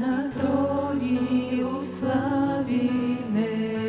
на троні у славі не